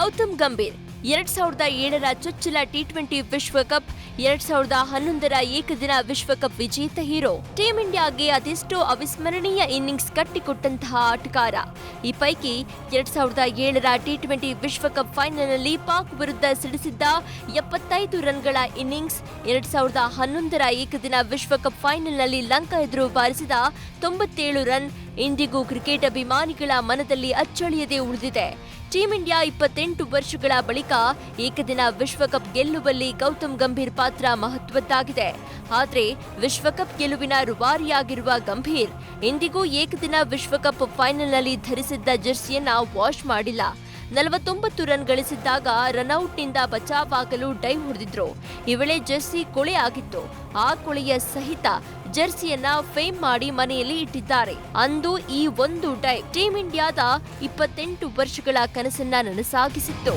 ಗೌತಮ್ ಗಂಭೀರ್. ಎರಡ್ ಸಾವಿರದ ಏಳರ ಚೊಚ್ಚಲ ಟಿ ಟ್ವೆಂಟಿ ವಿಶ್ವಕಪ್, ಎರಡ್ ಸಾವಿರದ ಹನ್ನೊಂದರ ಏಕದಿನ ವಿಶ್ವಕಪ್ ವಿಜೇತ ಹೀರೋ. ಟೀಂ ಇಂಡಿಯಾಗೆ ಅದೆಷ್ಟೋ ಅವಿಸ್ಮರಣೀಯ ಇನ್ನಿಂಗ್ಸ್ ಕಟ್ಟಿಕೊಟ್ಟಂತಹ ಆಟಗಾರ. ಈ ಪೈಕಿ ಎರಡ್ ಸಾವಿರದ ಏಳರ ಟಿ ಟ್ವೆಂಟಿ ವಿಶ್ವಕಪ್ ಫೈನಲ್ನಲ್ಲಿ ಪಾಕ್ ವಿರುದ್ಧ ಸಿಡಿಸಿದ್ದ ಎಪ್ಪತ್ತೈದು ರನ್ಗಳ ಇನ್ನಿಂಗ್ಸ್, ಎರಡ್ ಸಾವಿರದ ಹನ್ನೊಂದರ ಏಕದಿನ ವಿಶ್ವಕಪ್ ಫೈನಲ್ನಲ್ಲಿ ಲಂಕಾ ಎದುರು ಬಾರಿಸಿದ ತೊಂಬತ್ತೇಳು ರನ್ ಇಂದಿಗೂ ಕ್ರಿಕೆಟ್ ಅಭಿಮಾನಿಗಳ ಮನದಲ್ಲಿ ಅಚ್ಚಳಿಯದೆ ಉಳಿದಿದೆ. ಟೀಂ ಇಂಡಿಯಾ ಇಪ್ಪತ್ತೆಂಟು ವರ್ಷಗಳ ಬಳಿಕ ಏಕದಿನ ವಿಶ್ವಕಪ್ ಗೆಲ್ಲುವಲ್ಲಿ ಗೌತಮ್ ಗಂಭೀರ್ ಪಾತ್ರ ಮಹತ್ವದ್ದಾಗಿದೆ. ಆದರೆ ವಿಶ್ವಕಪ್ ಗೆಲುವಿನ ರುವಾರಿಯಾಗಿರುವ ಗಂಭೀರ್ ಇಂದಿಗೂ ಏಕದಿನ ವಿಶ್ವಕಪ್ ಫೈನಲ್ನಲ್ಲಿ ಧರಿಸಿದ್ದ ಜೆರ್ಸಿಯನ್ನ ವಾಶ್ ಮಾಡಿಲ್ಲ. ನಲವತ್ತೊಂಬತ್ತು ರನ್ ಗಳಿಸಿದ್ದಾಗ ರನ್ಔಟ್ನಿಂದ ಬಚಾವಾಗಲು ಡೈವ್ ಹೊಡೆದಿದ್ರು. ಈ ವೇಳೆ ಜೆರ್ಸಿ ಕೊಳೆ ಆಗಿತ್ತು. ಆ ಕೊಳೆಯ ಸಹಿತ ಜೆರ್ಸಿಯನ್ನ ಫೇಮ್ ಮಾಡಿ ಮನೆಯಲ್ಲಿ ಇಟ್ಟಿದ್ದಾರೆ. ಅಂದು ಈ ಒಂದು ಡೈವ್ ಟೀಂ ಇಂಡಿಯಾದ ಇಪ್ಪತ್ತೆಂಟು ವರ್ಷಗಳ ಕನಸನ್ನ ನನಸಾಗಿಸಿತ್ತು.